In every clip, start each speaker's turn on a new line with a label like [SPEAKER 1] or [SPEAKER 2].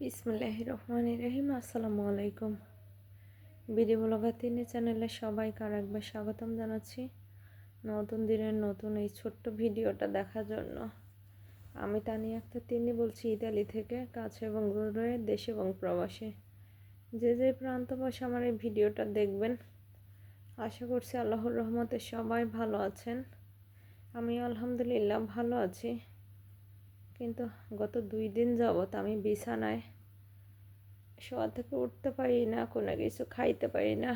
[SPEAKER 1] বিসমুল্লাহ রহমান রহিম, আসসালামু আলাইকুম। বিডি ব্লগার তিনি চ্যানেলে সবাইকে আর একবার স্বাগতম জানাচ্ছি। নতুন দিনের নতুন এই ছোট্ট ভিডিওটা দেখার জন্য। আমি তানি আক্তার তিনি বলছি ইতালি থেকে, কাছে এবং দূরে, দেশ এবং প্রবাসে। যে যে প্রান্ত বসে আমার এই ভিডিওটা দেখবেন, আশা করছি আল্লাহর রহমতে সবাই ভালো আছেন। আমি আলহামদুলিল্লাহ ভালো আছি। কিন্তু গত দুই দিন যাবৎ আমি বিছানায় শোয়া থেকে উঠতে পারি না, কোনো কিছু খাইতে পারি না।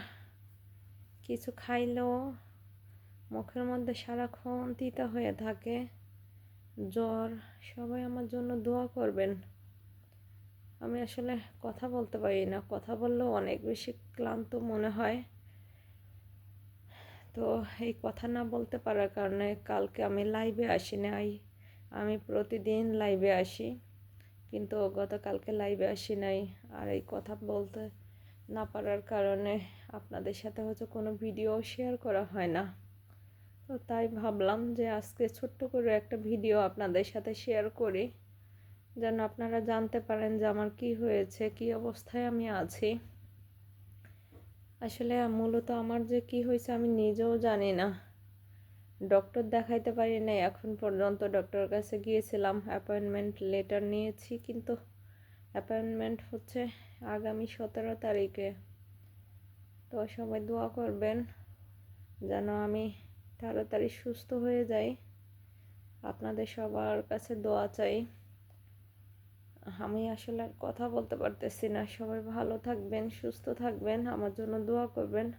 [SPEAKER 1] কিছু খাইলেও মুখের মধ্যে সারাক্ষণ তিতা হয়ে থাকে। জ্বর, সবাই আমার জন্য দোয়া করবেন। আমি আসলে কথা বলতে পারি না, কথা বললেও অনেক বেশি ক্লান্ত মনে হয়। তো এই কথা না বলতে পারার কারণে কালকে আমি লাইভে আসি নাই আমি প্রতিদিন লাইভে আসি, কিন্তু গতকালকে লাইভে আসি নাই। আর এই কথা বলতে না পারার কারণে আপনাদের সাথে হচ্ছে কোনো ভিডিও শেয়ার করা হয় না। তো তাই ভাবলাম যে আজকে ছোট্ট করে একটা ভিডিও আপনাদের সাথে শেয়ার করি, যেন আপনারা জানতে পারেন যে আমার কি হয়েছে, কি অবস্থায় আমি আছি। আসলে মূলত আমার যে কি হয়েছে আমি নিজেও জানি না। ডক্টর দেখাইতে পারি নাই। এখন পর্যন্ত ডক্টরের কাছে গিয়েছিলাম অ্যাপয়েন্টমেন্ট লেটার নিয়েছি, কিন্তু অ্যাপয়েন্টমেন্ট হচ্ছে আগামী সতেরো তারিখে। তো সবাই দোয়া করবেন যেন আমি তাড়াতাড়ি সুস্থ হয়ে যাই। আপনাদের সবার কাছে দোয়া চাই। আমি আসলে আর কথা বলতে পারতেছি না। সবাই ভালো থাকবেন, সুস্থ থাকবেন। আমার জন্য দোয়া করবেন।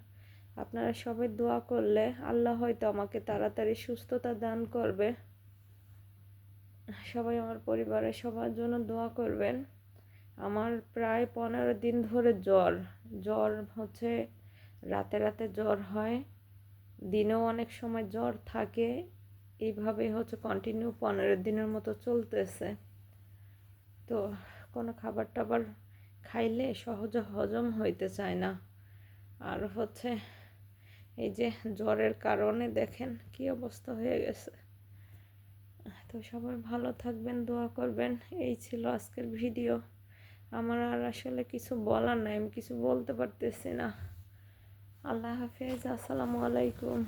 [SPEAKER 1] আপনারা সবাই দোয়া করলে আল্লাহ হয়তো আমাকে তাড়াতাড়ি সুস্থতা দান করবে। সবাই আমার পরিবারের সবার জন্য দোয়া করবেন। আমার প্রায় পনেরো দিন ধরে জ্বর। জ্বর হচ্ছে রাতে রাতে জ্বর হয়। দিনেও অনেক সময় জ্বর থাকে। এইভাবে হচ্ছে কন্টিনিউ পনেরো দিনের মতো চলতেছে। তো কোনো খাবার টাবার খাইলে সহজে হজম হইতে চায় না। আর হচ্ছে এই যে জ্বরের কারণে দেখেন কি অবস্থা হয়ে গেছে। তো সবাই ভালো থাকবেন, দোয়া করবেন। এই ছিল আজকের ভিডিও। আমার আর আসলে কিছু বলার নাই, আমি কিছু বলতে পারতেছি না। আল্লাহ হাফেজ, আসসালামু আলাইকুম।